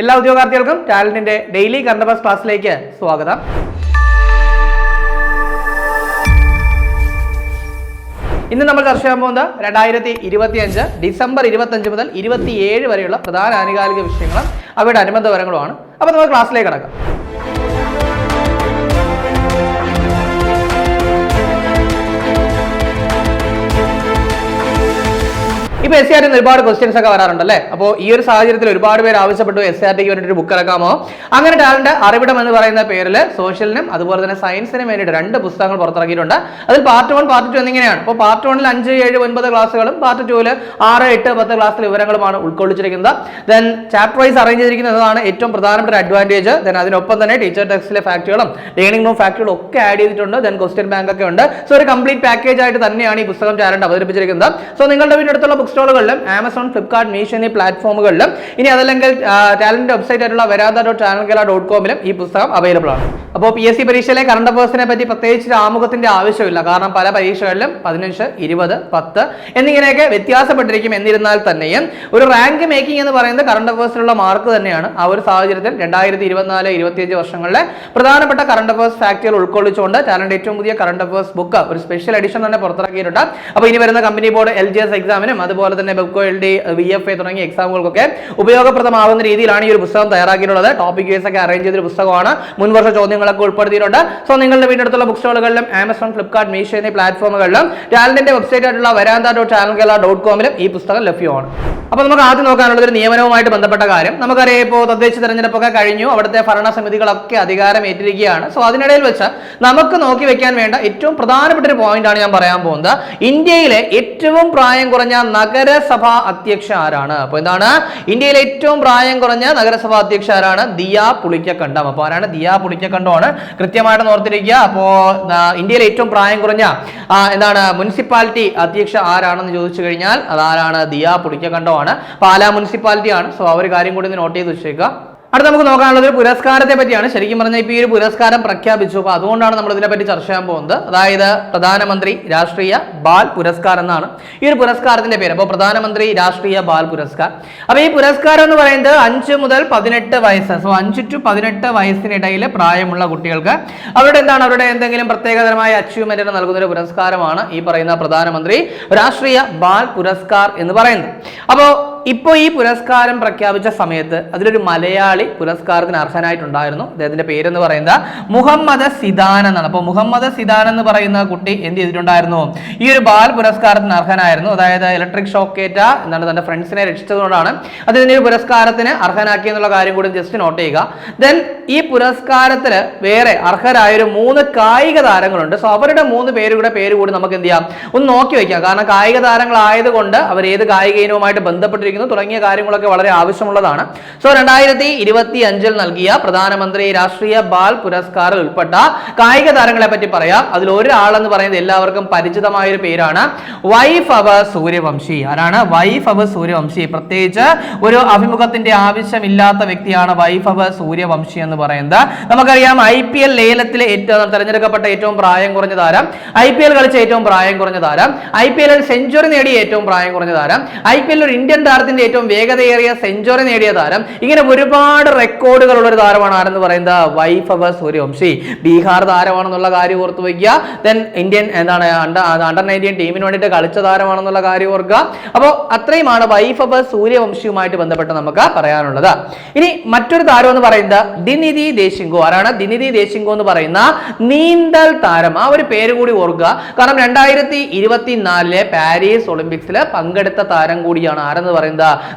എല്ലാ ഉദ്യോഗാർത്ഥികൾക്കും ടാലന്റിന്റെ ഡെയിലി കണ്ടബസ് ക്ലാസ്സിലേക്ക് സ്വാഗതം. ഇന്ന് നമ്മൾ ചർച്ച ചെയ്യാൻ പോകുന്നത് രണ്ടായിരത്തി ഇരുപത്തി അഞ്ച് ഡിസംബർ ഇരുപത്തഞ്ച് മുതൽ ഇരുപത്തിയേഴ് വരെയുള്ള പ്രധാന ആനുകാലിക വിഷയങ്ങളും അവയുടെ അനുബന്ധ വരങ്ങളുമാണ് അപ്പോൾ നമ്മൾ ക്ലാസ്സിലേക്ക് കടക്കാം. ഇപ്പൊ എസ് സി ആർ ഒരുപാട് ക്വസ്റ്റ്യൻസ് ഒക്കെ വരാറുണ്ടല്ലേ? അപ്പോൾ ഈ ഒരു സാഹചര്യത്തിൽ ഒരുപാട് പേര് ആവശ്യപ്പെട്ടു എസ് ആർ ടിക്ക് വേണ്ടിയിട്ട് ഒരു ബുക്ക് ഇറക്കാമോ? അങ്ങനെ ടാലന്റ് അറിവിടം എന്ന് പറയുന്ന പേരിൽ സോഷ്യലിനും അതുപോലെ തന്നെ സയൻസിനും വേണ്ടിയിട്ട് രണ്ട് പുസ്തകങ്ങൾ പുറത്തിറക്കിയിട്ടുണ്ട്. അതിൽ പാർട്ട് വൺ പാർട്ട് ടു എന്നിങ്ങനെയാണ്. അപ്പോൾ പാർട്ട് വണ്ണിൽ അഞ്ച് ഏഴ് ഒൻപത് ക്ലാസ്സുകളും പാർട്ട് ടുവിൽ ആറ് എട്ട് പത്ത് ക്ലാസ്സിലെ വിവരങ്ങളുമാണ് ഉൾക്കൊള്ളിച്ചിരിക്കുന്നത്. ദെൻ ചാപ്റ്റർ വൈസ് അറേഞ്ച് ചെയ്തിരിക്കുന്നതാണ് ഏറ്റവും പ്രധാനപ്പെട്ട ഒരു അഡ്വാന്റേജ് ദെൻ അതിനൊപ്പം തന്നെ ടീച്ചർ ടെക്സ്റ്റിലെ ഫാക്ടുകളും ലേണിംഗ് റൂം ഫാക്ടുകളും ഒക്കെ ആഡ് ചെയ്തിട്ടുണ്ട്. ദെൻ ക്വസ്റ്റ്യൻ ബാങ്ക് ഒക്കെ ഉണ്ട്. സോ ഒരു കംപ്ലീറ്റ് പാക്കേജ് ആയിട്ട് തന്നെയാണ് ഈ പുസ്തകം ടാലന്റ് അവതരിപ്പിച്ചിരിക്കുന്നത്. സോ നിങ്ങളുടെ വീടിനടുത്തുള്ള ബുക്ക് സ്റ്റോളുകളിലും ആമസോൺ ഫ്ലിപ്കാർട്ട് മീഷോ എന്നീ പ്ലാറ്റ്ഫോമുകളിലും ഇനി അതല്ലെങ്കിൽ ടാലന്റ് വെബ്സൈറ്റ് ആയിട്ടുള്ള വരാത ഡോട്ട് ഡോട്ട് കോമിലും ഈ പുസ്തകം അവൈലബിൾ ആണ്. അപ്പോൾ പി എസ് സി പരീക്ഷയിലെ കറണ്ട് അഫേഴ്സിനെ പറ്റി പ്രത്യേകിച്ച് ആമുഖത്തിന്റെ ആവശ്യമില്ല. കാരണം പല പരീക്ഷകളിലും പതിനഞ്ച് ഇരുപത് പത്ത് എന്നിങ്ങനെയൊക്കെ വ്യത്യാസപ്പെട്ടിരിക്കും. എന്നിരുന്നാൽ തന്നെയും ഒരു റാങ്ക് മേക്കിംഗ് എന്ന് പറയുന്നത് കറണ്ട് അഫേഴ്സിലുള്ള മാർക്ക് തന്നെയാണ്. ആ ഒരു സാഹചര്യത്തിൽ രണ്ടായിരത്തി ഇരുപത്തിനാല് ഇരുപത്തിയഞ്ച് വർഷങ്ങളിലെ പ്രധാനപ്പെട്ട കറണ്ട് അഫേഴ്സ് ഫാക്ടുകൾ ഉൾക്കൊള്ളിച്ചുകൊണ്ട് ടാലന്റ് ഏറ്റവും പുതിയ കറണ്ട് അഫേഴ്സ് ബുക്ക് ഒരു സ്പെഷ്യൽ എഡിഷൻ തന്നെ പുറത്തിറക്കിയിട്ടുണ്ട്. അപ്പോൾ ഇനി വരുന്ന company board L G S എക്സാമിനും അതുപോലെ തന്നെ Bevco L D V F A തുടങ്ങിയ എക്സാമുകൾക്കൊക്കെ ഉപയോഗപ്രദമാവുന്ന രീതിയിലാണ് ഈ ഒരു പുസ്തകം തയ്യാറാക്കിയിട്ടുള്ളത്. ടോപ്പിക് വൈസ് ഒക്കെ അറേഞ്ച് ചെയ്തൊരു പുസ്തകമാണ്. മുൻവർഷ ചോദ്യങ്ങളൊക്കെ ഉൾപ്പെടുത്തിയിട്ടുണ്ട്. സോ നിങ്ങളുടെ വീടിനടുത്തുള്ള ബുക്ക് സ്റ്റോളുകളിലും ആമസോൺ ഫ്ലിപ്കാർട്ട് മീഷോ എന്നീ പ്ലാറ്റ്ഫോമുകളിലും ടാലന്റിന്റെ വെബ്സൈറ്റ് ആയിട്ടുള്ള Varantha dot channel Kerala dot കോമിലും ഈ പുസ്തകം ലഭ്യമാണ്. അപ്പോൾ നമുക്ക് ആദ്യം നോക്കാനുള്ളത് ഒരു നിയമനവുമായിട്ട് ബന്ധപ്പെട്ട കാര്യം. നമുക്കറിയാം ഇപ്പോൾ തദ്ദേശ തെരഞ്ഞെടുപ്പൊക്കെ കഴിഞ്ഞു. അവിടുത്തെ ഭരണസമിതികളൊക്കെ അധികാരം ഏറ്റിരിക്കുകയാണ് സോ അതിനിടയിൽ വെച്ച് നമുക്ക് നോക്കി വെക്കാൻ വേണ്ട ഏറ്റവും പ്രധാനപ്പെട്ട ഒരു പോയിന്റ് ആണ് ഞാൻ പറയാൻ പോകുന്നത്. ഇന്ത്യയിലെ ഏറ്റവും പ്രായം കുറഞ്ഞ നഗരസഭാ അധ്യക്ഷ ആരാണ്? അപ്പോൾ എന്താണ്? ഇന്ത്യയിലെ ഏറ്റവും പ്രായം കുറഞ്ഞ നഗരസഭാ അധ്യക്ഷ ആരാണ്? ദിയ പുളിക്കക്കണ്ടം. അപ്പോൾ ആരാണ്? ദിയ പുളിക്കക്കണ്ടമാണ് കൃത്യമായിട്ട് ഓർത്തിരിക്കുക. അപ്പോൾ ഇന്ത്യയിലെ ഏറ്റവും പ്രായം കുറഞ്ഞ എന്താണ് മുനിസിപ്പാലിറ്റി അധ്യക്ഷ ആരാണെന്ന് ചോദിച്ചു കഴിഞ്ഞാൽ അതാരാണ്? ദിയ പുളിക്കക്കണ്ടമാണ്. പാലാ മുനിസിപ്പാലിറ്റി ആണ് സോ ആ ഒരു കാര്യം കൂടി നോട്ട് ചെയ്ത് വെച്ചേക്കുക. അടുത്ത നമുക്ക് നോക്കാനുള്ളത് ഒരു പുരസ്കാരത്തെ പറ്റിയാണ്. ശരിക്കും പറഞ്ഞാൽ ഇപ്പോൾ ഈ ഒരു പുരസ്കാരം പ്രഖ്യാപിച്ചു. അപ്പോൾ അതുകൊണ്ടാണ് നമ്മൾ ഇതിനെ പറ്റി ചർച്ച ചെയ്യാൻ പോകുന്നത്. അതായത് പ്രധാനമന്ത്രി രാഷ്ട്രീയ ബാൽ പുരസ്കാർ എന്നാണ്. ഈ ഒരു പുരസ്കാരത്തിന്റെ പേര്. അപ്പോൾ പ്രധാനമന്ത്രി രാഷ്ട്രീയ ബാൽ പുരസ്കാർ അപ്പോൾ ഈ പുരസ്കാരം എന്ന് പറയുന്നത് അഞ്ച് മുതൽ പതിനെട്ട് വയസ്സ്. സോ അഞ്ച് ടു പതിനെട്ട് വയസ്സിനിടയിൽ പ്രായമുള്ള കുട്ടികൾക്ക് അവരുടെ എന്താണ്? അവരുടെ എന്തെങ്കിലും പ്രത്യേകതരമായ അച്ചീവ്മെന്റിന് നൽകുന്ന ഒരു പുരസ്കാരമാണ് ഈ പറയുന്ന പ്രധാനമന്ത്രി രാഷ്ട്രീയ ബാൽ പുരസ്കാർ എന്ന് പറയുന്നത്. അപ്പോൾ ഇപ്പോൾ ഈ പുരസ്കാരം പ്രഖ്യാപിച്ച സമയത്ത് അതിലൊരു മലയാളി പുരസ്കാരത്തിന് അർഹനായിട്ടുണ്ടായിരുന്നു. അദ്ദേഹത്തിന്റെ പേരെന്ന് പറയുന്നത് മുഹമ്മദ് സിദാൻ എന്നാണ്. അപ്പോൾ മുഹമ്മദ് സിദാൻ എന്ന് പറയുന്ന കുട്ടി എന്ത് ചെയ്തിട്ടുണ്ടായിരുന്നു? ഈ ഒരു ബാൽ പുരസ്കാരത്തിന് അർഹനായിരുന്നു. അതായത് ഇലക്ട്രിക് ഷോക്കേറ്റ എന്നാണ് തന്റെ ഫ്രണ്ട്സിനെ രക്ഷിച്ചതുകൊണ്ടാണ് അദ്ദേഹത്തിന് ഈ ഒരു പുരസ്കാരത്തിന് അർഹനാക്കി എന്നുള്ള കാര്യം കൂടി ജസ്റ്റ് നോട്ട് ചെയ്യുക. ദെൻ ഈ പുരസ്കാരത്തിന് വേറെ അർഹരായ ഒരു മൂന്ന് കായിക താരങ്ങളുണ്ട്. സോ അവരുടെ മൂന്ന് പേരുടെ പേര് കൂടി നമുക്ക് എന്ത് ചെയ്യാം? ഒന്ന് നോക്കി വെക്കാം കാരണം കായിക താരങ്ങളായതുകൊണ്ട് അവർ ഏത് കായിക ഇനവുമായിട്ട് ബന്ധപ്പെട്ടിരിക്കുന്നു തുടങ്ങിയ കാര്യങ്ങളൊക്കെ വളരെ ആവശ്യമുള്ളതാണ്. സോ രണ്ടായിരത്തി ഇരുപത്തി അഞ്ചിൽ നൽകിയ പ്രധാനമന്ത്രി രാഷ്ട്രീയ ബാൽ പുരസ്കാറിൽ ഉൾപ്പെട്ട കായിക താരങ്ങളെ പറ്റി പറയാം. അതിൽ ഒരാളെന്ന് പറയുന്നത് എല്ലാവർക്കും പരിചിതമായ ഒരു പേരാണ് വൈഫ് അവ സൂര്യവംശി. ആരാണ്? വൈഫ് അവ സൂര്യവംശി. പ്രത്യേകിച്ച് ഒരു അഭിമുഖത്തിന്റെ ആവശ്യമില്ലാത്ത വ്യക്തിയാണ് വൈഫ് അവ സൂര്യവംശി എന്ന് പറയുന്നത്. നമുക്കറിയാം ഐ പി എൽ ലേലത്തിലെ ഏറ്റവും തെരഞ്ഞെടുക്കപ്പെട്ട ഏറ്റവും പ്രായം കുറഞ്ഞ താരം ഐ പി എൽ കളിച്ച ഏറ്റവും പ്രായം കുറഞ്ഞ താരം ഐ പി എല്ലിൽ സെഞ്ചുറി നേടിയ ഏറ്റവും പ്രായം കുറഞ്ഞ താരം ഐ പി എല്ലിൽ ഒരു ഇന്ത്യൻ താരത്തിന്റെ ഏറ്റവും വേഗതയേറിയ സെഞ്ചുറി നേടിയ താരം. ഇങ്ങനെ ഒരുപാട് റെക്കോർഡുകൾ ഉള്ള ഒരു താരമാണ് ആരെന്ന് പറയുന്നത്? വൈഫ് അവർ സൂര്യവംശി. ബീഹാർ താരമാണെന്നുള്ള കാര്യം ഓർത്ത് വയ്ക്കുക. ദെൻ ഇന്ത്യൻ എന്താണ് അണ്ടർ നയന്റീൻ ടീമിന് വേണ്ടിയിട്ട് കളിച്ച താരമാണെന്നുള്ള കാര്യം ഓർക്കുക. അപ്പോൾ അത്രയുമാണ് വൈഫ് അവർ സൂര്യവംശിയുമായിട്ട് ബന്ധപ്പെട്ട് നമുക്ക് പറയാനുള്ളത്. ഇനി മറ്റൊരു താരം എന്ന് പറയുന്നത് ദിനിധി ദേശിങ്കോ ആരാണ്? ദിനിധി ദേശിങ്കോ എന്ന് പറയുന്ന നീന്തൽ താരം. ആ ഒരു പേര് കൂടി ഓർക്കുക. കാരണം രണ്ടായിരത്തി ഇരുപത്തിനാലിലെ പാരീസ് ഒളിമ്പിക്സിൽ പങ്കെടുത്ത താരം കൂടിയാണ് ആരെന്ന് പറയുന്നത്?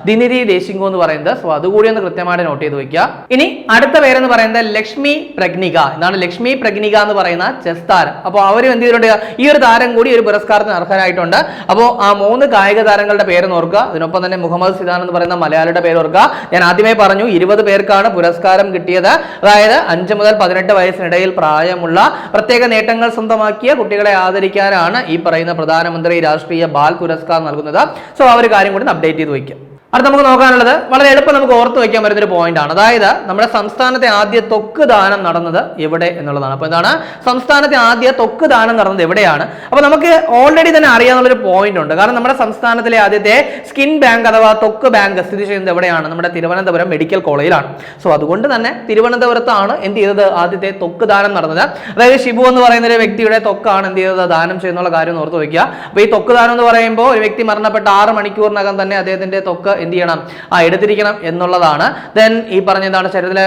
ദിനിധി ദേശിംഗോ എന്ന് പറയുന്നത്. സോ അതുകൂടി ഒന്ന് കൃത്യമായിട്ട് നോട്ട് ചെയ്ത് വെക്കുക. ഇനി അടുത്ത പേരെന്ന് പറയുന്നത് ലക്ഷ്മി പ്രഗ്നിക. എന്നാണ് ലക്ഷ്മി പ്രഗ്നിക എന്ന് പറയുന്ന ചെസ് താരം. അപ്പോൾ അവർ എന്ത് ചെയ്തിട്ടുണ്ട്? ഈ ഒരു താരം കൂടി ഒരു പുരസ്കാരത്തിന് അർഹനായിട്ടുണ്ട് അപ്പോൾ ആ മൂന്ന് കായിക താരങ്ങളുടെ പേര് ഓർക്കുക. അതിനൊപ്പം തന്നെ മുഹമ്മദ് സിദാൻ എന്ന് പറയുന്ന മലയാളിയുടെ പേര് ഓർക്കുക. ഞാൻ ആദ്യമേ പറഞ്ഞു ഇരുപത് പേർക്കാണ് പുരസ്കാരം കിട്ടിയത്. അതായത് അഞ്ച് മുതൽ പതിനെട്ട് വയസ്സിനിടയിൽ പ്രായമുള്ള പ്രത്യേക നേട്ടങ്ങൾ സ്വന്തമാക്കിയ കുട്ടികളെ ആദരിക്കാനാണ് ഈ പറയുന്ന പ്രധാനമന്ത്രി രാഷ്ട്രീയ ബാൽ പുരസ്കാരം നൽകുന്നത്. സോ ആ ഒരു കാര്യം കൂടി അപ്ഡേറ്റ് ചെയ്ത് വയ്ക്കും അടുത്ത നമുക്ക് നോക്കാനുള്ളത് വളരെ എളുപ്പം നമുക്ക് ഓർത്ത് വയ്ക്കാൻ പറ്റുന്ന ഒരു പോയിന്റ് ആണ്. അതായത് നമ്മുടെ സംസ്ഥാനത്തെ ആദ്യ തൊക്ക് ദാനം നടന്നത് എവിടെ എന്നുള്ളതാണ്. അപ്പൊ എന്താണ് സംസ്ഥാനത്തെ ആദ്യ തൊക്ക് ദാനം നടന്നത് എവിടെയാണ്? അപ്പൊ നമുക്ക് ഓൾറെഡി തന്നെ അറിയാന്നുള്ളൊരു പോയിന്റ് ഉണ്ട്. കാരണം നമ്മുടെ സംസ്ഥാനത്തിലെ ആദ്യത്തെ സ്കിൻ ബാങ്ക് അഥവാ തൊക്ക് ബാങ്ക് സ്ഥിതി ചെയ്യുന്നത് എവിടെയാണ്? നമ്മുടെ തിരുവനന്തപുരം മെഡിക്കൽ കോളേജിലാണ്. സോ അതുകൊണ്ട് തന്നെ തിരുവനന്തപുരത്താണ് എന്ത് ചെയ്തത് ആദ്യത്തെ തൊക്ക് ദാനം നടന്നത്. അതായത് ഷിബു എന്ന് പറയുന്ന ഒരു വ്യക്തിയുടെ തൊക്കാണ് എന്ത് ചെയ്തത്? ദാനം ചെയ്യുന്നുള്ള കാര്യം ഓർത്ത് വയ്ക്കുക. അപ്പൊ ഈ തൊക്ക് ദാനം എന്ന് പറയുമ്പോൾ ഒരു വ്യക്തി മരണപ്പെട്ട ആറ് മണിക്കൂറിനകം തന്നെ അദ്ദേഹത്തിന്റെ തൊക്ക് എന്ത് ചെയ്യണം? ആ എടുത്തിരിക്കണം എന്നുള്ളതാണ്. ദെൻ ഈ പറഞ്ഞ എന്താണ്? ശരീരത്തിലെ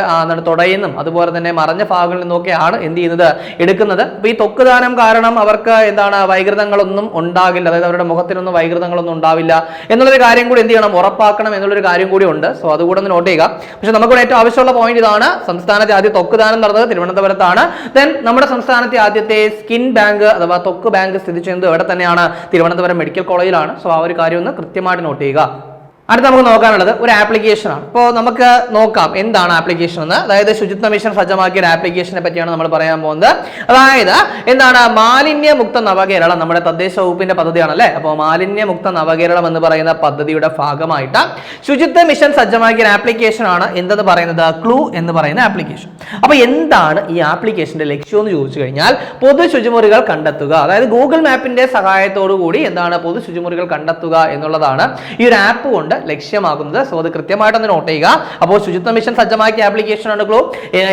എന്താണ്? അതുപോലെ തന്നെ മറഞ്ഞ ഭാഗങ്ങളിൽ നിന്നൊക്കെയാണ് എന്ത് ചെയ്യുന്നത്? എടുക്കുന്നത്. അപ്പൊ ഈ തൊക്ക് ദാനം കാരണം അവർക്ക് എന്താണ്? വൈകൃതങ്ങളൊന്നും ഉണ്ടാകില്ല. അതായത് അവരുടെ മുഖത്തിനൊന്നും വൈകൃതങ്ങളൊന്നും ഉണ്ടാവില്ല എന്നുള്ളൊരു കാര്യം കൂടി എന്ത് ചെയ്യണം? ഉറപ്പാക്കണം എന്നുള്ളൊരു കാര്യം കൂടി ഉണ്ട്. സോ അതുകൂടെ ഒന്ന് നോട്ട് ചെയ്യുക. പക്ഷെ നമുക്ക് ഏറ്റവും ആവശ്യമുള്ള പോയിന്റ് ഇതാണ്. സംസ്ഥാനത്തെ ആദ്യ തൊക്ക് ദാനം നടന്നത് തിരുവനന്തപുരത്താണ്. ദെൻ നമ്മുടെ സംസ്ഥാനത്തെ ആദ്യത്തെ സ്കിൻ ബാങ്ക് അഥവാ തൊക്ക് ബാങ്ക് സ്ഥിതി ചെയ്യുന്നത് ഇവിടെ തന്നെയാണ്? തിരുവനന്തപുരം മെഡിക്കൽ കോളേജിലാണ് സോ ആ ഒരു കാര്യം ഒന്ന് കൃത്യമായിട്ട് നോട്ട് ചെയ്യുക. അടുത്ത നമുക്ക് നോക്കാനുള്ളത് ഒരു ആപ്ലിക്കേഷനാണ് ഇപ്പോൾ നമുക്ക് നോക്കാം എന്താണ് ആപ്ലിക്കേഷൻ എന്ന്. അതായത് ശുചിത്വ മിഷൻ സജ്ജമാക്കിയ ഒരു ആപ്ലിക്കേഷനെ പറ്റിയാണ് നമ്മൾ പറയാൻ പോകുന്നത്. അതായത് എന്താണ് മാലിന്യമുക്ത നവകേരളം നമ്മുടെ തദ്ദേശ വകുപ്പിന്റെ പദ്ധതിയാണല്ലേ? അപ്പോൾ മാലിന്യമുക്ത നവകേരളം എന്ന് പറയുന്ന പദ്ധതിയുടെ ഭാഗമായിട്ട് ശുചിത്വ മിഷൻ സജ്ജമാക്കിയ ഒരു ആപ്ലിക്കേഷൻ ആണ് എന്തെന്ന് പറയുന്നത്? ക്ലൂ എന്ന് പറയുന്ന ആപ്ലിക്കേഷൻ അപ്പോൾ എന്താണ് ഈ ആപ്ലിക്കേഷന്റെ ലക്ഷ്യം എന്ന് ചോദിച്ചു കഴിഞ്ഞാൽ പൊതു ശുചിമുറികൾ കണ്ടെത്തുക. അതായത് ഗൂഗിൾ മാപ്പിന്റെ സഹായത്തോടു കൂടി എന്താണ് പൊതു ശുചിമുറികൾ കണ്ടെത്തുക എന്നുള്ളതാണ് ഈ ഒരു ആപ്പ് കൊണ്ട് ലക്ഷ്യമാക്കുന്നത് സോ അത് കൃത്യമായിട്ടൊന്ന് നോട്ട് ചെയ്യുക. അപ്പോൾ ശുചിത്വ മിഷൻ സജ്ജമാക്കിയ ആപ്ലിക്കേഷൻ ആണ് ഗ്ലൂ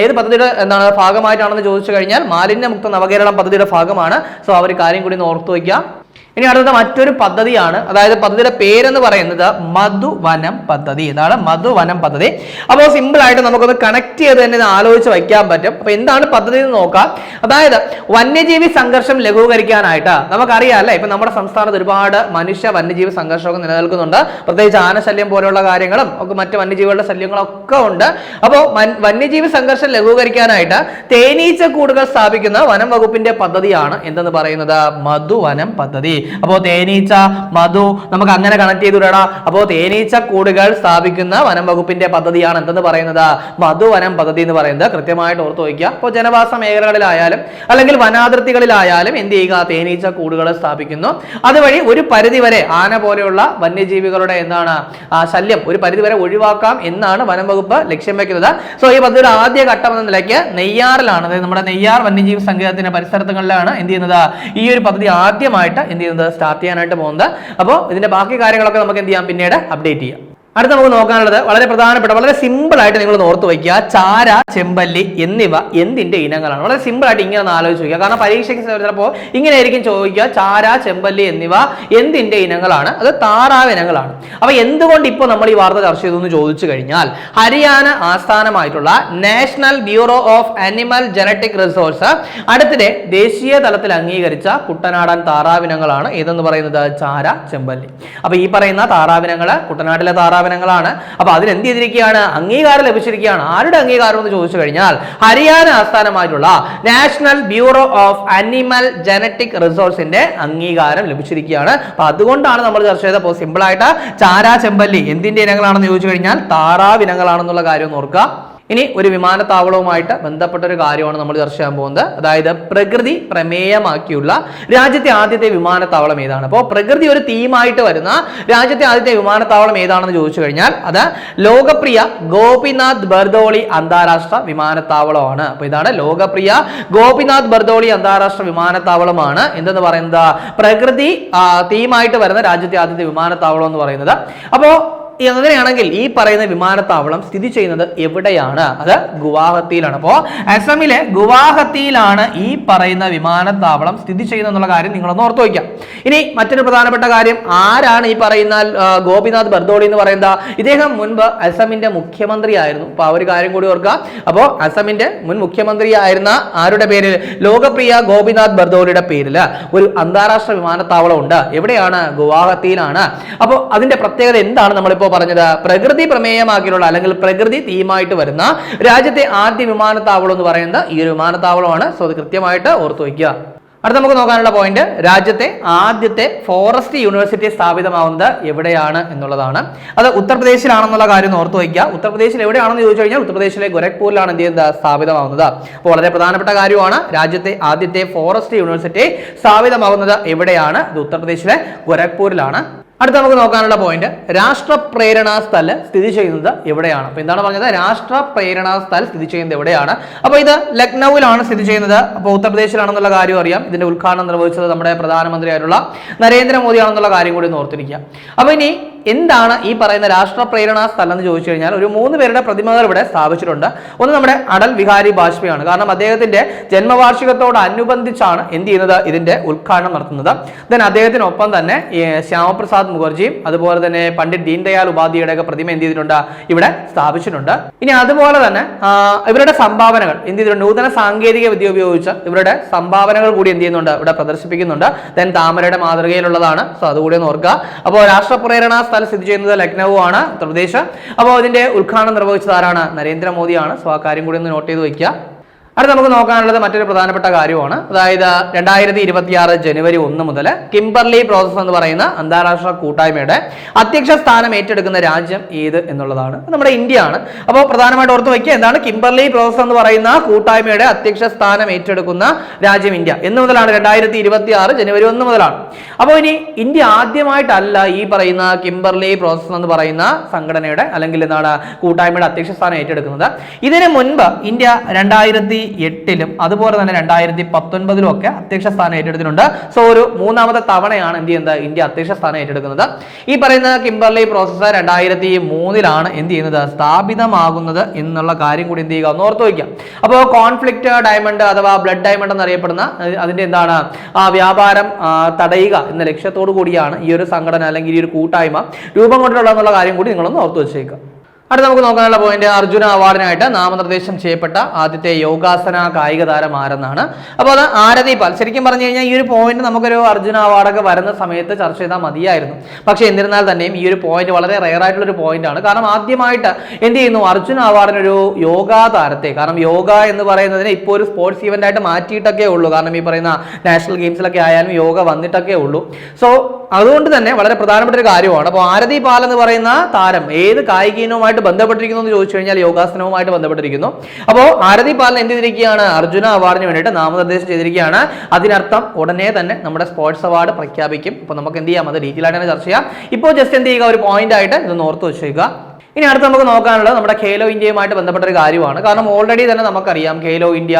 ഏത് പദ്ധതിയുടെ എന്താണ് ഭാഗമായിട്ടാണെന്ന് ചോദിച്ചു കഴിഞ്ഞാൽ മാലിന്യമുക്ത നവകേരളം പദ്ധതിയുടെ ഭാഗമാണ്. സോ ആ ഒരു കാര്യം കൂടി ഓർത്തു വയ്ക്കുക. ഇനി അടുത്ത മറ്റൊരു പദ്ധതിയാണ്. അതായത് പദ്ധതിയുടെ പേരെന്ന് പറയുന്നത് മധുവനം പദ്ധതി. ഇതാണ് മധുവനം പദ്ധതി. അപ്പോൾ സിമ്പിൾ ആയിട്ട് നമുക്കൊന്ന് കണക്ട് ചെയ്ത് തന്നെ ഇത് ആലോചിച്ച് വയ്ക്കാൻ പറ്റും. അപ്പൊ എന്താണ് പദ്ധതി എന്ന് നോക്കാം. അതായത് വന്യജീവി സംഘർഷം ലഘൂകരിക്കാനായിട്ട്. നമുക്കറിയാം അല്ലേ? ഇപ്പൊ നമ്മുടെ സംസ്ഥാനത്ത് ഒരുപാട് മനുഷ്യ വന്യജീവി സംഘർഷമൊക്കെ നിലനിൽക്കുന്നുണ്ട്. പ്രത്യേകിച്ച് ആനശല്യം പോലെയുള്ള കാര്യങ്ങളും ഒക്കെ മറ്റ് വന്യജീവികളുടെ ശല്യങ്ങളൊക്കെ ഉണ്ട്. അപ്പോൾ വന്യജീവി സംഘർഷം ലഘൂകരിക്കാനായിട്ട് തേനീച്ച കൂടുകൾ സ്ഥാപിക്കുന്ന വനം വകുപ്പിന്റെ പദ്ധതിയാണ് എന്തെന്ന് പറയുന്നത്? മധുവനം പദ്ധതി. അപ്പോൾ തേനീച്ച മധു നമുക്ക് അങ്ങനെ കണക്ട് ചെയ്തു വിടാം അപ്പോൾ തേനീച്ച കൂടുകൾ സ്ഥാപിക്കുന്ന വനം വകുപ്പിന്റെ പദ്ധതിയാണ് എന്തെന്ന് പറയുന്നത്? മധുവനം പദ്ധതി എന്ന് പറയുന്നത് കൃത്യമായിട്ട് ഓർത്ത് വയ്ക്കുക. അപ്പോൾ ജനവാസ മേഖലകളിലായാലും അല്ലെങ്കിൽ വനാതിർത്തികളിലായാലും എന്ത് ചെയ്യുക? തേനീച്ച കൂടുകൾ സ്ഥാപിക്കുന്നു. അതുവഴി ഒരു പരിധി വരെ ആന പോലെയുള്ള വന്യജീവികളുടെ എന്താണ്? ശല്യം ഒരു പരിധി വരെ ഒഴിവാക്കാം എന്നാണ് വനം വകുപ്പ് ലക്ഷ്യം വെക്കുന്നത്. സോ ഈ പദ്ധതിയുടെ ആദ്യ ഘട്ടം എന്ന നിലയ്ക്ക് നെയ്യാറിലാണ്. അതായത് നമ്മുടെ നെയ്യാർ വന്യജീവി സങ്കേതത്തിന്റെ പരിസരത്തുകളിലാണ് എന്ത് ചെയ്യുന്നത്? ഈ ഒരു പദ്ധതി ആദ്യമായിട്ട് എന്ത് ചെയ്യുന്നത് സ്റ്റാർട്ട് ചെയ്യാനായിട്ട് പോകുന്നത്. അപ്പോൾ ഇതിന്റെ ബാക്കി കാര്യങ്ങളൊക്കെ നമുക്ക് എന്ത് ചെയ്യാം? പിന്നീട് അപ്ഡേറ്റ് ചെയ്യാം. അടുത്ത നമുക്ക് നോക്കാനുള്ളത് വളരെ പ്രധാനപ്പെട്ട വളരെ സിമ്പിൾ ആയിട്ട് നിങ്ങൾ ഓർത്ത് വയ്ക്കുക. ചാര ചെമ്പല്ലി എന്നിവ എന്തിന്റെ ഇനങ്ങളാണ്? വളരെ സിമ്പിൾ ആയിട്ട് ഇങ്ങനെ ഒന്ന് ആലോചിച്ച് വയ്ക്കുക കാരണം പരീക്ഷയ്ക്ക് ചിലപ്പോൾ ഇങ്ങനെ ആയിരിക്കും ചോദിക്കുക ചാര ചെമ്പല്ലി എന്നിവ എന്തിന്റെ ഇനങ്ങളാണ്? അത് താറാവ് ഇനങ്ങളാണ്. അപ്പൊ എന്തുകൊണ്ട് ഇപ്പോൾ നമ്മൾ ഈ വാർത്ത ചർച്ച ചെയ്തു എന്ന് ചോദിച്ചു കഴിഞ്ഞാൽ Haryana ആസ്ഥാനമായിട്ടുള്ള national bureau of animal genetic resource അടുത്തിടെ ദേശീയ തലത്തിൽ അംഗീകരിച്ച കുട്ടനാടൻ താറാവിനങ്ങളാണ് ഏതെന്ന് പറയുന്നത്? ചാര ചെമ്പല്ലി. അപ്പൊ ഈ പറയുന്ന താറാവിനങ്ങൾ കുട്ടനാട്ടിലെ താറാവിനങ്ങളാണ് അപ്പോൾ അതിന് എന്ത് ചെയ്തിരിക്കുകയാണ്? അംഗീകാരം ലഭിച്ചിരിക്കുകയാണ്. ആരുടെ അംഗീകാരം എന്ന് ചോദിച്ചു കഴിഞ്ഞാൽ Haryana ആസ്ഥാനമായിട്ടുള്ള national bureau of animal genetic റിസോഴ്സിന്റെ അംഗീകാരം ലഭിച്ചിരിക്കുകയാണ്. അപ്പൊ അതുകൊണ്ടാണ് നമ്മൾ ചർച്ച ചെയ്തപ്പോൾ സിമ്പിൾ ആയിട്ട് ചാരാ ചെമ്പല്ലി എന്തിന്റെ ഇനങ്ങളാണെന്ന് ചോദിച്ചു കഴിഞ്ഞാൽ താറാവ് ഇനങ്ങളാണെന്നുള്ള കാര്യം ഓർക്കുക. ഇനി ഒരു വിമാനത്താവളവുമായിട്ട് ബന്ധപ്പെട്ട ഒരു കാര്യമാണ് നമ്മൾ ചർച്ച ചെയ്യാൻ പോകുന്നത്. അതായത് പ്രകൃതി പ്രമേയമാക്കിയുള്ള രാജ്യത്തെ ആദ്യത്തെ വിമാനത്താവളം ഏതാണ്? അപ്പോൾ പ്രകൃതി ഒരു തീമായിട്ട് വരുന്ന രാജ്യത്തെ ആദ്യത്തെ വിമാനത്താവളം ഏതാണെന്ന് ചോദിച്ചു കഴിഞ്ഞാൽ അത് ലോകപ്രിയ ഗോപിനാഥ് ബർദോളി അന്താരാഷ്ട്ര വിമാനത്താവളമാണ്. അപ്പോൾ ഇതാണ് ലോകപ്രിയ ഗോപിനാഥ് ബർദോളി അന്താരാഷ്ട്ര വിമാനത്താവളമാണ്. എന്തെന്ന് പറയുന്നത്? പ്രകൃതി തീമായിട്ട് വരുന്ന രാജ്യത്തെ ആദ്യത്തെ വിമാനത്താവളം എന്ന് പറയുന്നത്. അപ്പോൾ അങ്ങനെയാണെങ്കിൽ ഈ പറയുന്ന വിമാനത്താവളം സ്ഥിതി ചെയ്യുന്നത് എവിടെയാണ്? അത് ഗുവാഹത്തിയിലാണ്. അപ്പോൾ അസമിലെ ഗുവാഹത്തിയിലാണ് ഈ പറയുന്ന വിമാനത്താവളം സ്ഥിതി ചെയ്യുന്നത് എന്നുള്ള കാര്യം നിങ്ങളൊന്ന് ഓർത്തു വയ്ക്കാം. ഇനി മറ്റൊരു പ്രധാനപ്പെട്ട കാര്യം ആരാണ് ഈ പറയുന്ന ഗോപിനാഥ് ബർദോളി എന്ന് പറയുന്നത് ഇദ്ദേഹം മുൻപ് അസമിന്റെ മുഖ്യമന്ത്രി ആയിരുന്നു അപ്പോൾ ആ ഒരു കാര്യം കൂടി ഓർക്കുക. അപ്പോൾ അസമിന്റെ മുൻ മുഖ്യമന്ത്രിയായിരുന്ന ആരുടെ പേരിൽ? ലോകപ്രിയ ഗോപിനാഥ് ബർദോളിയുടെ പേരിൽ ഒരു അന്താരാഷ്ട്ര വിമാനത്താവളം ഉണ്ട് എവിടെയാണ്? ഗുവാഹത്തിയിലാണ്. അപ്പോൾ അതിന്റെ പ്രത്യേകത എന്താണ്? നമ്മളിപ്പോൾ പറഞ്ഞത് പ്രകൃതി പ്രമേയമാക്കിയുള്ള അല്ലെങ്കിൽ പ്രകൃതി തീമായിട്ട് വരുന്ന രാജ്യത്തെ ആദ്യ വിമാനത്താവളം എന്ന് പറയുന്നത് ഈ ഒരു വിമാനത്താവളമാണ്. സോ അത് കൃത്യമായിട്ട് ഓർത്തു വയ്ക്കുക. അടുത്ത നമുക്ക് നോക്കാനുള്ള പോയിന്റ് രാജ്യത്തെ ആദ്യത്തെ ഫോറസ്റ്റ് യൂണിവേഴ്സിറ്റി സ്ഥാപിതമാവുന്നത് എവിടെയാണ് എന്നുള്ളതാണ്. അത് ഉത്തർപ്രദേശിലാണെന്നുള്ള കാര്യം ഓർത്തു വയ്ക്കുക. ഉത്തർപ്രദേശിൽ എവിടെയാണെന്ന് ചോദിച്ചു കഴിഞ്ഞാൽ ഉത്തർപ്രദേശിലെ ഗോരഖ്പൂരിലാണ് എന്ത് ചെയ്യുന്നത് സ്ഥാപിതമാവുന്നത്. അപ്പോൾ വളരെ പ്രധാനപ്പെട്ട കാര്യമാണ് രാജ്യത്തെ ആദ്യത്തെ ഫോറസ്റ്റ് യൂണിവേഴ്സിറ്റി സ്ഥാപിതമാവുന്നത് എവിടെയാണ്? ഇത് ഉത്തർപ്രദേശിലെ ഗോരഖ്പൂരിലാണ്. അടുത്ത നമുക്ക് നോക്കാനുള്ള പോയിന്റ് രാഷ്ട്ര പ്രേരണാ സ്ഥല സ്ഥിതി ചെയ്യുന്നത് എവിടെയാണ്? അപ്പൊ എന്താണ് പറഞ്ഞത്? രാഷ്ട്ര പ്രേരണാ സ്ഥിതി ചെയ്യുന്നത് എവിടെയാണ്? അപ്പൊ ഇത് ലക്നൌവിലാണ് സ്ഥിതി ചെയ്യുന്നത്. അപ്പോൾ ഉത്തർപ്രദേശിലാണെന്നുള്ള കാര്യം അറിയാം. ഇതിന്റെ ഉദ്ഘാടനം നിർവഹിച്ചത് നമ്മുടെ പ്രധാനമന്ത്രിയായിട്ടുള്ള നരേന്ദ്രമോദിയാണെന്നുള്ള കാര്യം കൂടി ഓർത്തിരിക്കുക. അപ്പൊ ഇനി എന്താണ് ഈ പറയുന്ന രാഷ്ട്ര പ്രേരണാ സ്ഥലം എന്ന് ചോദിച്ചു കഴിഞ്ഞാൽ ഒരു മൂന്ന് പേരുടെ പ്രതിമകൾ ഇവിടെ സ്ഥാപിച്ചിട്ടുണ്ട്. ഒന്ന് നമ്മുടെ അടൽ വിഹാരി ബാജ്പേയിയാണ് കാരണം അദ്ദേഹത്തിന്റെ ജന്മവാർഷികത്തോടനുബന്ധിച്ചാണ് എന്ത് ചെയ്യുന്നത്? ഇതിന്റെ ഉദ്ഘാടനം നടത്തുന്നത്. ദെൻ അദ്ദേഹത്തിനൊപ്പം തന്നെ ശ്യാമപ്രസാദ് മുഖർജിയും അതുപോലെ തന്നെ പണ്ഡിറ്റ് ദീൻദയാൽ ഉപാധ്യായുടെ ഒക്കെ പ്രതിമ എന്ത് ചെയ്തിട്ടുണ്ട്? ഇവിടെ സ്ഥാപിച്ചിട്ടുണ്ട്. ഇനി അതുപോലെ തന്നെ ഇവരുടെ സംഭാവനകൾ എന്ത് ചെയ്തിട്ടുണ്ട്? നൂതന സാങ്കേതിക വിദ്യ ഉപയോഗിച്ച് ഇവരുടെ സംഭാവനകൾ കൂടി എന്ത് ചെയ്യുന്നുണ്ട്? ഇവിടെ പ്രദർശിപ്പിക്കുന്നുണ്ട്. ദെൻ താമരയുടെ മാതൃകയിലുള്ളതാണ്. സോ അതുകൂടി ഒന്ന് ഓർക്കുക. അപ്പോൾ രാഷ്ട്രപ്രേരണ സ്ഥലം സ്ഥിതി ചെയ്യുന്നത് ലക്നൌ ആണ് ഉത്തർപ്രദേശ്. അപ്പോൾ ഇതിന്റെ ഉദ്ഘാടനം നിർവഹിച്ചത് ആരാണ്? നരേന്ദ്രമോദിയാണ്. സോ ആ കാര്യം കൂടി ഒന്ന് നോട്ട് ചെയ്ത് വയ്ക്കുക. അടുത്ത നമുക്ക് നോക്കാനുള്ളത് മറ്റൊരു പ്രധാനപ്പെട്ട കാര്യമാണ്. അതായത് രണ്ടായിരത്തി ഇരുപത്തി ആറ് ജനുവരി ഒന്ന് മുതൽ കിംബർലി പ്രോസസ് എന്ന് പറയുന്ന അന്താരാഷ്ട്ര കൂട്ടായ്മയുടെ അധ്യക്ഷ സ്ഥാനം ഏറ്റെടുക്കുന്ന രാജ്യം ഏത് എന്നുള്ളതാണ്. നമ്മുടെ ഇന്ത്യ ആണ് അപ്പോൾ പ്രധാനമായിട്ട് ഓർത്ത് വയ്ക്കുക എന്താണ്? കിംബർലി പ്രോസസ് എന്ന് പറയുന്ന കൂട്ടായ്മയുടെ അധ്യക്ഷ സ്ഥാനം ഏറ്റെടുക്കുന്ന രാജ്യം ഇന്ത്യ. എന്ന് മുതലാണ് രണ്ടായിരത്തി ഇരുപത്തി ആറ് ജനുവരി ഒന്ന് മുതലാണ്. അപ്പോൾ ഇനി ഇന്ത്യ ആദ്യമായിട്ടല്ല ഈ പറയുന്ന കിംബർലി പ്രോസസ് എന്ന് പറയുന്ന സംഘടനയുടെ അല്ലെങ്കിൽ എന്താണ് കൂട്ടായ്മയുടെ അധ്യക്ഷ സ്ഥാനം ഏറ്റെടുക്കുന്നത്. ഇതിനു മുൻപ് ഇന്ത്യ രണ്ടായിരത്തി എട്ടിലും അതുപോലെ തന്നെ രണ്ടായിരത്തി പത്തൊൻപതിലും ഒക്കെ അധ്യക്ഷ സ്ഥാനം ഏറ്റെടുത്തിട്ടുണ്ട്. സോ ഒരു മൂന്നാമത്തെ തവണയാണ് എന്ത് ചെയ്യുന്നത്? ഇന്ത്യ അധ്യക്ഷ സ്ഥാനം ഏറ്റെടുക്കുന്നത്. ഈ പറയുന്ന കിംബർലി പ്രോസസ്സ് രണ്ടായിരത്തി മൂന്നിലാണ് എന്ത് ചെയ്യുന്നത്? സ്ഥാപിതമാകുന്നത് എന്നുള്ള കാര്യം കൂടി എന്ത് ചെയ്യുക? ഒന്ന് ഓർത്ത് വയ്ക്കുക. അപ്പോൾ കോൺഫ്ലിക്റ്റ് ഡയമണ്ട് അഥവാ ബ്ലഡ് ഡയമണ്ട് എന്നറിയപ്പെടുന്ന അതിന്റെ എന്താണ്? ആ വ്യാപാരം തടയുക എന്ന ലക്ഷ്യത്തോടു കൂടിയാണ് ഈ ഒരു സംഘടന അല്ലെങ്കിൽ ഈ ഒരു കൂട്ടായ്മ രൂപം കൊണ്ടുള്ള കാര്യം കൂടി നിങ്ങളൊന്ന് ഓർത്ത് വെച്ചേക്കുക. അടുത്ത നമുക്ക് നോക്കാനുള്ള പോയിന്റ് അർജുന അവാർഡിനായിട്ട് നാമനിർദ്ദേശം ചെയ്യപ്പെട്ട ആദ്യത്തെ യോഗാസന കായിക താരം ആരെന്നാണ്. അപ്പോൾ അത് ആരതി പാൽ ശരിക്കും പറഞ്ഞു കഴിഞ്ഞാൽ ഈ ഒരു പോയിന്റ് നമുക്കൊരു അർജുന അവാർഡൊക്കെ വരുന്ന സമയത്ത് ചർച്ച ചെയ്താൽ മതിയായിരുന്നു. പക്ഷേ എന്നിരുന്നാൽ തന്നെയും ഈ ഒരു പോയിന്റ് വളരെ റെയർ ആയിട്ടുള്ള ഒരു പോയിന്റ് ആണ്. കാരണം ആദ്യമായിട്ട് എന്ത് ചെയ്യുന്നു? അർജുന അവാർഡിനൊരു യോഗാ താരത്തെ. കാരണം യോഗ എന്ന് പറയുന്നതിനെ ഇപ്പോൾ ഒരു സ്പോർട്സ് ഇവന്റ് ആയിട്ട് മാറ്റിയിട്ടൊക്കെ ഉള്ളൂ. കാരണം ഈ പറയുന്ന നാഷണൽ ഗെയിംസിലൊക്കെ ആയാലും യോഗ വന്നിട്ടൊക്കെ ഉള്ളൂ. സോ അതുകൊണ്ട് തന്നെ വളരെ പ്രധാനപ്പെട്ട ഒരു കാര്യമാണ്. അപ്പോൾ ആരതി പാൽ എന്ന് പറയുന്ന താരം ഏത് കായിക ബന്ധപ്പെട്ടിരിക്കുന്നു എന്ന് ചോദിച്ചു കഴിഞ്ഞാൽ യോഗാസനവുമായിട്ട് ബന്ധപ്പെട്ടിരിക്കുന്നു. അപ്പോൾ ആരതി പാലൻ എന്ത് ചെയ്തിരിക്കുകയാണ്? അർജുന അവാർഡിന് വേണ്ടിയിട്ട് നാമനിർദ്ദേശം ചെയ്തിരിക്കുകയാണ്. അതിനർത്ഥം ഉടനെ തന്നെ നമ്മുടെ സ്പോർട്സ് അവാർഡ് പ്രഖ്യാപിക്കും. അപ്പോൾ നമുക്ക് എന്ത് ചെയ്യാം? അത് ഡീറ്റെയിൽ ആയിട്ട് തന്നെ ചർച്ച ചെയ്യാം. ഇപ്പോൾ ജസ്റ്റ് എന്ത് ചെയ്യുക? ഒരു പോയിന്റ് ആയിട്ട് ഇത് ഓർത്ത് വെച്ചേക്കുക. ഇനി അടുത്ത് നമുക്ക് നോക്കാനുള്ളത് നമ്മുടെ ഖേലോ ഇന്ത്യയുമായിട്ട് ബന്ധപ്പെട്ട ഒരു കാര്യമാണ്. കാരണം ഓൾറെഡി തന്നെ നമുക്കറിയാം Khelo India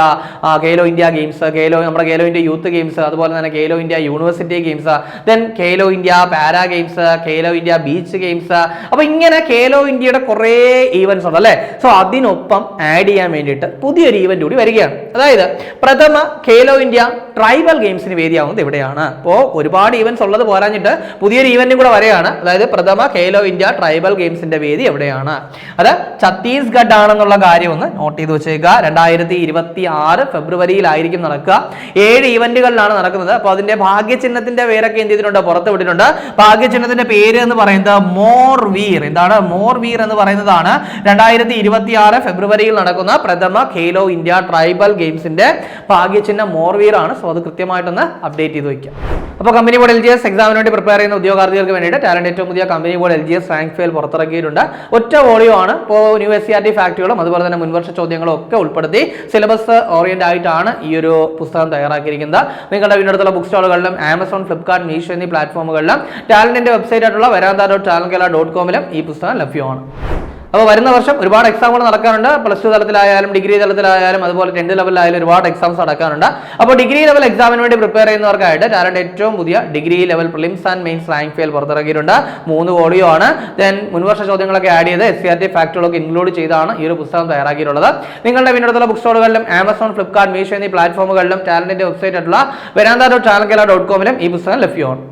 Khelo India games Khelo നമ്മുടെ ഖേലോ ഇന്ത്യ യൂത്ത് ഗെയിംസ് അതുപോലെ തന്നെ Khelo India university games then Khelo India para games Khelo India beach games അപ്പൊ ഇങ്ങനെ ഖേലോ ഇന്ത്യയുടെ കുറേ ഈവൻസ് ഉണ്ട് അല്ലേ? സോ അതിനൊപ്പം ആഡ് ചെയ്യാൻ വേണ്ടിയിട്ട് പുതിയൊരു ഈവന്റ് കൂടി വരികയാണ്. അതായത് പ്രഥമ ഖേലോ ഇന്ത്യ ട്രൈബൽ ഗെയിംസിന് വേദിയാവുന്നത് ഇവിടെയാണ്. അപ്പോൾ ഒരുപാട് ഈവൻസ് ഉള്ളത് പോരാഞ്ഞിട്ട് പുതിയൊരു ഈവന്റും കൂടെ വരെയാണ് അതായത് പ്രഥമ ഖേലോ ഇന്ത്യ ട്രൈബൽ ഗെയിംസിന്റെ വേദി എവിടെയാണ്? അത് ഛത്തീസ്ഗഡ് ആണെന്നുള്ള കാര്യം ഒന്ന് നോട്ട് ചെയ്ത് വെച്ചേക്കുക. രണ്ടായിരത്തി ഇരുപത്തി ആറ് ഫെബ്രുവരിയിലായിരിക്കും നടക്കുക. ഏഴ് ഈവന്റുകളിലാണ് നടക്കുന്നത്. അപ്പോൾ അതിന്റെ ഭാഗ്യചിഹ്നത്തിന്റെ പേരൊക്കെ എന്ത് ചെയ്തിട്ടുണ്ട്? പുറത്ത് വിട്ടിട്ടുണ്ട്. ഭാഗ്യചിഹ്നത്തിന്റെ പേര് എന്ന് പറയുന്നത് മോർ വീർ എന്താണ്? മോർ വീർ എന്ന് പറയുന്നതാണ് രണ്ടായിരത്തി ഇരുപത്തി ആറ് ഫെബ്രുവരിയിൽ നടക്കുന്ന പ്രഥമ ഖേലോ ഇന്ത്യ ട്രൈബൽ ഗെയിംസിന്റെ ഭാഗ്യചിഹ്നം മോർ വീർ ആണ്. സോ അത് കൃത്യമായിട്ടൊന്ന് അപ്ഡേറ്റ് ചെയ്ത് വയ്ക്കുക അപ്പോൾ company board L G S എക്സാമിന് വേണ്ടി പ്രിപ്പയർ ചെയ്യുന്ന ഉദ്യോഗാർത്ഥികൾക്ക് വേണ്ടിയിട്ട് ടാലന്റ് ഏറ്റവും പുതിയ company board L G S rank file പുറത്തിറക്കിയിട്ടുണ്ട്. ഒറ്റ വോളിയോ ആണ്. ഇപ്പോൾ new S C R T ഫാക്ടുകളും അതുപോലെ തന്നെ മുൻവർഷ ചോദ്യങ്ങളും ഒക്കെ ഉൾപ്പെടുത്തി സിലബസ് ഓറിയന്റ് ആയിട്ടാണ് ഈ ഒരു പുസ്തകം തയ്യാറാക്കിയിരിക്കുന്നത്. നിങ്ങളുടെ വീടിനടുത്തുള്ള ബുക്ക് സ്റ്റാളുകളിലും ആമസോൺ ഫ്ലിപ്കാർട്ട് മീഷോ എന്നീ പ്ലാറ്റ്ഫോമുകളിലും ടാലന്റിന്റെ വെബ്സൈറ്റ് ആയിട്ടുള്ള വരാന്ത ഡോട്ട് ടാലൻ കേരള ഡോട്ട് കോമിലും ഈ പുസ്തകം ലഭ്യമാണ്. അപ്പോൾ വരുന്ന വർഷം ഒരുപാട് എക്സാമുകൾ നടക്കാറുണ്ട്. പ്ലസ് ടു തലത്തിലായാലും ഡിഗ്രി തലത്തിലായാലും അതുപോലെ ടെൻത്ത് ലെവലിലായാലും ഒരുപാട് എക്സാംസ് നടക്കാറുണ്ട്. അപ്പോൾ ഡിഗ്രി ലെവൽ എക്സാമിന് വേണ്ടി പ്രിപ്പയർ ചെയ്യുന്നവർക്കായിട്ട് ടാലന്റ് ഏറ്റവും പുതിയ degree level prelims and mains rank file പുറത്തിറക്കിയിട്ടുണ്ട്. മൂന്ന് വോളിയോ ആണ്. ദെൻ മുൻവർഷ ചോദ്യങ്ങളൊക്കെ ആഡ് ചെയ്ത് എസ് സി ആർ ടി ഫാക്ടറുകളൊക്കെ ഇൻക്ലൂഡ് ചെയ്താണ് ഈ ഒരു പുസ്തകം തയ്യാറാക്കിയിട്ടുള്ളത്. നിങ്ങളുടെ വീടിനടുത്തുള്ള ബുക്ക് സ്റ്റോറുകളിലും ആമസോൺ ഫ്ലിപ്കാർട്ട് മീഷോ എന്നീ പ്ലാറ്റ്ഫോമുകളിലും ടാലന്റിന്റെ വെബ്സൈറ്റ് ആയിട്ടുള്ള വരാന്താ ഡോട്ട് ചാനൽക്കേല ഡോട്ട് കോമിലും ഈ പുസ്തകം ലഭ്യമാണ്.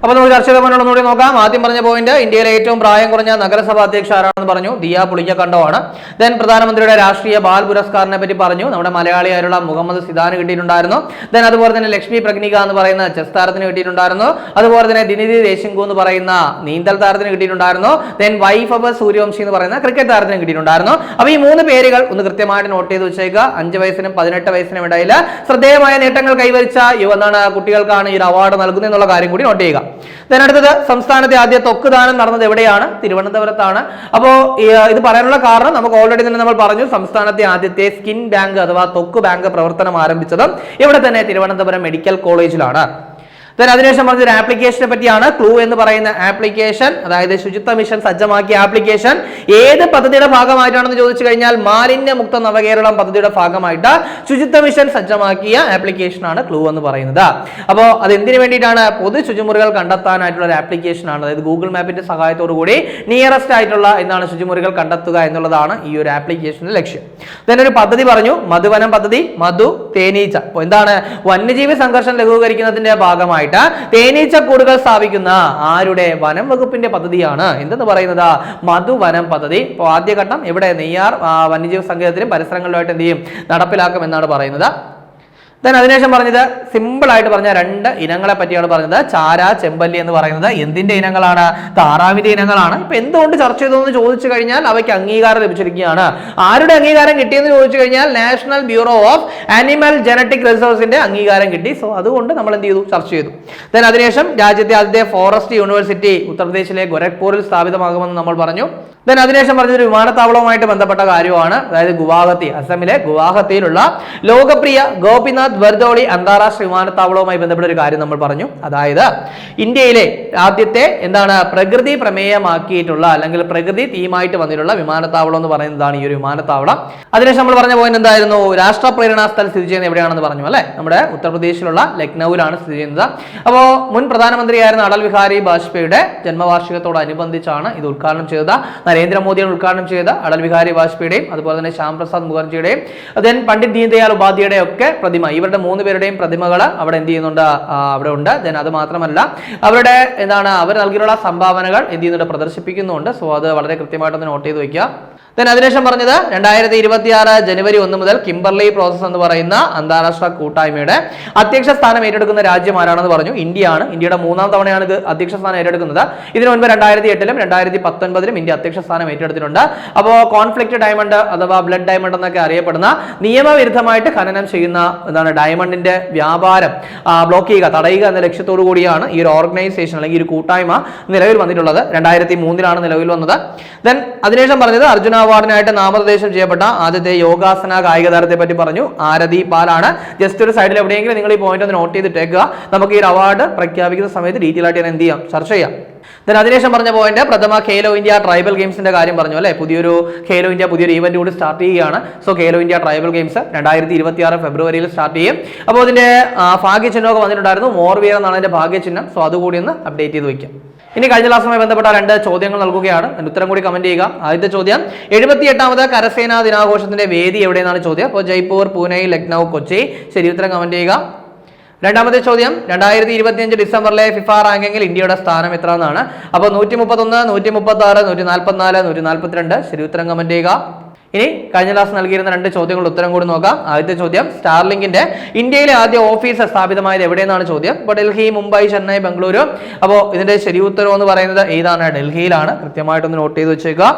അപ്പോൾ നമ്മൾ ചർച്ച ചെയ്ത പോയിന്റ് ഒന്നുകൂടി നോക്കാം. ആദ്യം പറഞ്ഞ പോയിന്റ് ഇന്ത്യയിലെ ഏറ്റവും പ്രായം കുറഞ്ഞ നഗരസഭാ അധ്യക്ഷ ആരാണെന്ന് പറഞ്ഞു? ദിയ പുളിക്കക്കണ്ടമാണ് ദെൻ പ്രധാനമന്ത്രിയുടെ രാഷ്ട്രീയ ബാൽ പുരസ്കാറിനെ പറ്റി പറഞ്ഞു. നമ്മുടെ മലയാളിയായുള്ള മുഹമ്മദ് സിദാന് കിട്ടിയിട്ടുണ്ടായിരുന്നു. ദെൻ അതുപോലെ തന്നെ ലക്ഷ്മി പ്രഗ്നിക എന്ന് പറയുന്ന ചെസ് താരത്തിന് കിട്ടിയിട്ടുണ്ടായിരുന്നു. അതുപോലെ തന്നെ ദിനിധി ദേശിങ്കു എന്ന് പറയുന്ന നീന്തൽ താരത്തിന് കിട്ടിയിട്ടുണ്ടായിരുന്നു. ദെൻ വൈഫ് ഓഫ് സൂര്യവംശി എന്ന് പറയുന്ന ക്രിക്കറ്റ് താരത്തിന് കിട്ടിയിട്ടുണ്ടായിരുന്നു. അപ്പോൾ ഈ മൂന്ന് പേരുകൾ ഒന്ന് കൃത്യമായിട്ട് നോട്ട് ചെയ്ത് വെച്ചേക്കുക. അഞ്ച് വയസ്സിനും പതിനെട്ട് വയസ്സിനും ഇടയിൽ ശ്രദ്ധേയമായ നേട്ടങ്ങൾ കൈവരിച്ച യുവ എന്താണ് കുട്ടികൾക്കാണ് ഈ ഒരു അവാർഡ് നൽകുന്നത് എന്നുള്ള കാര്യം കൂടി നോട്ട് ചെയ്യുക. ദെൻ അടുത്തത് സംസ്ഥാനത്തെ ആദ്യ തൊക്ക് ദാനം നടന്നത് എവിടെയാണ്? തിരുവനന്തപുരത്താണ്. അപ്പോൾ ഇത് പറയാനുള്ള കാരണം നമുക്ക് ഓൾറെഡി തന്നെ നമ്മൾ പറഞ്ഞു സംസ്ഥാനത്തെ ആദ്യത്തെ സ്കിൻ ബാങ്ക് അഥവാ തൊക്ക് ബാങ്ക് പ്രവർത്തനം ആരംഭിച്ചത് ഇവിടെ തന്നെ തിരുവനന്തപുരം മെഡിക്കൽ കോളേജിലാണ് then അതിനുശേഷം പറഞ്ഞൊരു ആപ്ലിക്കേഷനെ പറ്റിയാണ് ക്ലൂ എന്ന് പറയുന്ന ആപ്ലിക്കേഷൻ അതായത് ശുചിത്വ മിഷൻ സജ്ജമാക്കിയ ആപ്ലിക്കേഷൻ ഏത് പദ്ധതിയുടെ ഭാഗമായിട്ടാണെന്ന് ചോദിച്ചു കഴിഞ്ഞാൽ മാലിന്യമുക്ത നവകേരളം പദ്ധതിയുടെ ഭാഗമായിട്ട് ശുചിത്വ മിഷൻ സജ്ജമാക്കിയ ആപ്ലിക്കേഷനാണ് ക്ലൂ എന്ന് പറയുന്നത്. അപ്പോൾ അത് എന്തിനു വേണ്ടിയിട്ടാണ്? പൊതു ശുചിമുറികൾ കണ്ടെത്താനായിട്ടുള്ള ഒരു ആപ്ലിക്കേഷൻ ആണ്. അതായത് ഗൂഗിൾ മാപ്പിന്റെ സഹായത്തോടു കൂടി നിയറസ്റ്റ് ആയിട്ടുള്ള എന്താണ് ശുചിമുറികൾ കണ്ടെത്തുക എന്നുള്ളതാണ് ഈ ഒരു ആപ്ലിക്കേഷന്റെ ലക്ഷ്യം. Then ഒരു പദ്ധതി പറഞ്ഞു. മധുവനം പദ്ധതി മധു തേനീച്ച. അപ്പോൾ എന്താണ്? വന്യജീവി സംഘർഷം ലഘൂകരിക്കുന്നതിന്റെ ഭാഗമായിട്ട് തേനീച്ച കൂടുകൾ സ്ഥാപിക്കുന്ന ആരുടെ വനം വകുപ്പിന്റെ പദ്ധതിയാണ്. എന്തെന്ന് പറയുന്നത്? മധുവനം പദ്ധതി. ഇപ്പോൾ ആദ്യഘട്ടം ഇവിടെ നെയ്യാർ വന്യജീവി സങ്കേതത്തിലും പരിസരങ്ങളിലുമായിട്ട് എന്ത് ചെയ്യും? നടപ്പിലാക്കും എന്നാണ് പറയുന്നത്. ദെൻ അതിനുശേഷം പറഞ്ഞത് സിമ്പിൾ ആയിട്ട് പറഞ്ഞ രണ്ട് ഇനങ്ങളെ പറ്റിയാണ് പറഞ്ഞത്. ചാര ചെമ്പല്ലി എന്ന് പറയുന്നത് എന്തിന്റെ ഇനങ്ങളാണ്? താറാവിന്റെ ഇനങ്ങളാണ്. ഇപ്പൊ എന്തുകൊണ്ട് ചർച്ച ചെയ്തു എന്ന് ചോദിച്ചു കഴിഞ്ഞാൽ അവയ്ക്ക് അംഗീകാരം ലഭിച്ചിരിക്കുകയാണ്. ആരുടെ അംഗീകാരം കിട്ടിയെന്ന് ചോദിച്ചു കഴിഞ്ഞാൽ national bureau of animal genetic റിസോഴ്സിന്റെ അംഗീകാരം കിട്ടി. സോ അതുകൊണ്ട് നമ്മൾ എന്ത് ചെയ്തു? ചർച്ച ചെയ്തു. ദെൻ അതിനുശേഷം രാജ്യത്തെ ആദ്യത്തെ ഫോറസ്റ്റ് യൂണിവേഴ്സിറ്റി ഉത്തർപ്രദേശിലെ ഗോരഖ്പൂരിൽ സ്ഥാപിതമാകുമെന്ന് നമ്മൾ പറഞ്ഞു. ദെൻ അതിനുശേഷം പറഞ്ഞൊരു വിമാനത്താവളവുമായിട്ട് ബന്ധപ്പെട്ട കാര്യമാണ്. അതായത് ഗുവാഹത്തി അസമിലെ ഗുവാഹത്തിയിലുള്ള ലോകപ്രിയ ഗോപിനാഥ് ബർദോളി അന്താരാഷ്ട്ര വിമാനത്താവളവുമായി ബന്ധപ്പെട്ട ഒരു കാര്യം നമ്മൾ പറഞ്ഞു. അതായത് ഇന്ത്യയിലെ ആദ്യത്തെ എന്താണ് പ്രകൃതി പ്രമേയമാക്കിയിട്ടുള്ള അല്ലെങ്കിൽ പ്രകൃതി തീമായിട്ട് വന്നിട്ടുള്ള വിമാനത്താവളം എന്ന് പറയുന്നതാണ് ഈ ഒരു വിമാനത്താവളം. അതിനുശേഷം നമ്മൾ പറഞ്ഞ പോയിന്റ് എന്തായിരുന്നു? രാഷ്ട്ര പ്രേരണാ സ്ഥലം സ്ഥിതി ചെയ്യുന്നത് എവിടെയാണെന്ന് പറഞ്ഞു അല്ലെ? നമ്മുടെ ഉത്തർപ്രദേശിലുള്ള ലക്നൌവിലാണ് സ്ഥിതി ചെയ്യുന്നത്. അപ്പോൾ മുൻ പ്രധാനമന്ത്രിയായിരുന്ന അടൽ ബിഹാരി വാജ്പേയിയുടെ ജന്മവാർഷികത്തോടനുബന്ധിച്ചാണ് ഇത് ഉദ്ഘാടനം ചെയ്തത്. നരേന്ദ്രമോദിയാണ് ഉദ്ഘാടനം ചെയ്ത അടൽ ബിഹാരി വാജ്പേയിയുടെയും അതുപോലെ തന്നെ ശ്യാം പ്രസാദ് മുഖർജിയുടെയും ദെൻ പണ്ഡിറ്റ് ദീൻദയാൽ ഉപാധ്യായുടെയും ഒക്കെ പ്രതിമ. ഇവരുടെ മൂന്ന് പേരുടെയും പ്രതിമകൾ അവിടെ എന്ത് ചെയ്യുന്നുണ്ട്? അവിടെ ഉണ്ട്. ദെൻ അത് മാത്രമല്ല അവരുടെ എന്താണ് അവർ നൽകിയിട്ടുള്ള സംഭാവനകൾ എന്ത് ചെയ്യുന്നുണ്ട്? പ്രദർശിപ്പിക്കുന്നുണ്ട്. സോ അത് വളരെ കൃത്യമായിട്ടൊന്ന് നോട്ട് ചെയ്ത് വെക്കുക. ദെൻ അതിനുശേഷം പറഞ്ഞത് രണ്ടായിരത്തി ഇരുപത്തി ആറ് ജനുവരി ഒന്ന് മുതൽ കിംബർലി പ്രോസസ് എന്ന് പറയുന്ന അന്താരാഷ്ട്ര കൂട്ടായ്മയുടെ അധ്യക്ഷ സ്ഥാനം ഏറ്റെടുക്കുന്ന രാജ്യം ആരാണെന്ന് പറഞ്ഞു. ഇന്ത്യയാണ്. ഇന്ത്യയുടെ മൂന്നാം തവണയാണ് ഇത് അധ്യക്ഷ സ്ഥാനം ഏറ്റെടുക്കുന്നത്. ഇതിനു മുൻപ് രണ്ടായിരത്തി എട്ടിലും രണ്ടായിരത്തി പത്തൊൻപതിലും ഇന്ത്യ അധ്യക്ഷ സ്ഥാനം ഏറ്റെടുത്തിട്ടുണ്ട്. അപ്പോൾ കോൺഫ്ലിക്റ്റ് ഡയമണ്ട് അഥവാ ബ്ലഡ് ഡയമണ്ട് എന്നൊക്കെ അറിയപ്പെടുന്ന നിയമവിരുദ്ധമായിട്ട് ഖനനം ചെയ്യുന്ന എന്താണ് ഡയമണ്ടിന്റെ വ്യാപാരം. ബ്ലോക്ക് ചെയ്യുക തടയുക എന്ന ലക്ഷ്യത്തോടു കൂടിയാണ് ഈ ഒരു ഓർഗനൈസേഷൻ അല്ലെങ്കിൽ ഒരു കൂട്ടായ്മ നിലവിൽ വന്നിട്ടുള്ളത്. രണ്ടായിരത്തി മൂന്നിലാണ് നിലവിൽ വന്നത്. ദെൻ അതിനുശേഷം പറഞ്ഞത് അർജുന അവാർഡിനായിട്ട് നാമനിർദ്ദേശം ചെയ്യപ്പെട്ട ആദ്യത്തെ യോഗാസന കായിക താരത്തെ പറ്റി പറഞ്ഞു. ആരതി പാലാണ് ജസ്റ്റ് ഒരു സൈഡിൽ എവിടെയെങ്കിലും നിങ്ങൾ ഈ പോയിന്റ് ഒന്ന് നോട്ട് ചെയ്തിട്ടേക്കുക. നമുക്ക് ഈ അവാർഡ് പ്രഖ്യാപിക്കുന്ന സമയത്ത് ഡീറ്റെയിൽ ആയിട്ട് ഞാൻ എന്ത് ചെയ്യാം? ചർച്ച ചെയ്യാം. ദെൻ അതിനുശേഷം പറഞ്ഞ പോയിന്റ് പ്രഥമ ഖേലോ ഇന്ത്യ ട്രൈബൽ ഗെയിംസിന്റെ കാര്യം പറഞ്ഞു അല്ലെ? പുതിയൊരു ഖേലോ ഇന്ത്യ പുതിയൊരു ഇവന്റ് കൂടി സ്റ്റാർട്ട് ചെയ്യുകയാണ്. So Khelo India tribal games രണ്ടായിരത്തി ഇരുപത്തി ആറ് ഫെബ്രുവരിയിൽ സ്റ്റാർട്ട് ചെയ്യും. അപ്പോൾ അതിന്റെ ഭാഗ്യചിഹ്നമൊക്കെ വന്നിട്ടുണ്ടായിരുന്നു. മോർവിയർ എന്നാണ് അതിന്റെ ഭാഗ്യചിഹ്നം. സോ അതുകൂടി ഒന്ന് അപ്ഡേറ്റ് ചെയ്ത് വയ്ക്കാം. ഇനി കഴിഞ്ഞ ക്ലാസ്സുമായി ബന്ധപ്പെട്ട രണ്ട് ചോദ്യങ്ങൾ നൽകുകയാണ്. ഉത്തരം കൂടി കമന്റ് ചെയ്യുക. ആദ്യത്തെ ചോദ്യം എഴുപത്തി എട്ടാമത് കരസേനാ ദിനാഘോഷത്തിന്റെ വേദി എവിടെയെന്നാണ് ചോദ്യം? അപ്പോൾ ജയ്പൂർ പൂനെ ലക്നൗ കൊച്ചി. ശരി ഉത്തരം കമന്റ് ചെയ്യുക. രണ്ടാമത്തെ ചോദ്യം രണ്ടായിരത്തി ഇരുപത്തിയഞ്ച് ഡിസംബറിലെ ഫിഫ റാങ്കിങ്ങിൽ ഇന്ത്യയുടെ സ്ഥാനം എത്ര എന്നാണ് അപ്പോൾ നൂറ്റി മുപ്പത്തൊന്ന് നൂറ്റി മുപ്പത്തി ആറ് നൂറ്റി നാൽപ്പത്തിനാല് നൂറ്റി നാൽപ്പത്തിരണ്ട് ശരി ഉത്തരം കമന്റ് ചെയ്യുക. ഇനി കഴിഞ്ഞ ക്ലാസ് നൽകിയിരുന്ന രണ്ട് ചോദ്യങ്ങളുടെ ഉത്തരം കൂടി നോക്കാം. ആദ്യത്തെ ചോദ്യം സ്റ്റാർലിങ്കിന്റെ ഇന്ത്യയിലെ ആദ്യ ഓഫീസ് സ്ഥാപിതമായത് എവിടെയെന്നാണ് ചോദ്യം? ഇപ്പോൾ ഡൽഹി മുംബൈ ചെന്നൈ ബംഗളൂരു. അപ്പോൾ ഇതിന്റെ ശരി ഉത്തരം എന്ന് പറയുന്നത് ഏതാണ്? ഡൽഹിയിലാണ്. കൃത്യമായിട്ടൊന്ന് നോട്ട് ചെയ്ത് വെച്ചേക്കുക.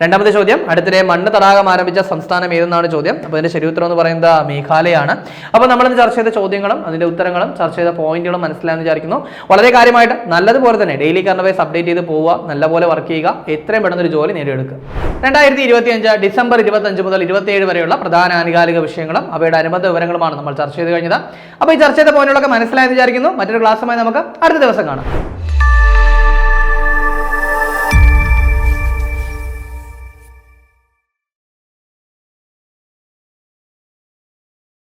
രണ്ടാമത്തെ ചോദ്യം അടുത്തിടെ മണ്ണ് തടാകം ആരംഭിച്ച സംസ്ഥാനം ഏതെന്നാണ് ചോദ്യം. അപ്പൊ അതിന്റെ ശരി ഉത്തരം എന്ന് പറയുന്നത് മേഘാലയാണ്. അപ്പൊ നമ്മൾ ഇന്ന് ചർച്ച ചെയ്ത ചോദ്യങ്ങളും അതിന്റെ ഉത്തരങ്ങളും ചർച്ച ചെയ്ത പോയിന്റുകളും മനസ്സിലായെന്ന് വിചാരിക്കുന്നു. വളരെ കാര്യമായിട്ട് നല്ലതുപോലെ തന്നെ ഡെയിലി കറണ്ട് അപ്ഡേറ്റ് ചെയ്ത് പോവുക നല്ലപോലെ വർക്ക് ചെയ്യുക എത്രയും പെട്ടെന്ന് ഒരു ജോലി നേടിയെടുക്കുക. രണ്ടായിരത്തി ഇരുപത്തി അഞ്ച് ഡിസംബർ ഇരുപത്തഞ്ച് മുതൽ ഇരുപത്തിയേഴ് വരെയുള്ള പ്രധാന ആനുകാലിക വിഷയങ്ങളും അവയുടെ അനുബന്ധ വിവരങ്ങളുമാണ് നമ്മൾ ചർച്ച ചെയ്ത് കഴിഞ്ഞത്. അപ്പൊ ഈ ചർച്ച ചെയ്ത പോയിന്റുകളൊക്കെ മനസ്സിലായെന്ന് വിചാരിക്കുന്നു. മറ്റൊരു ക്ലാസ്സുമായി നമുക്ക് അടുത്ത ദിവസം കാണാം.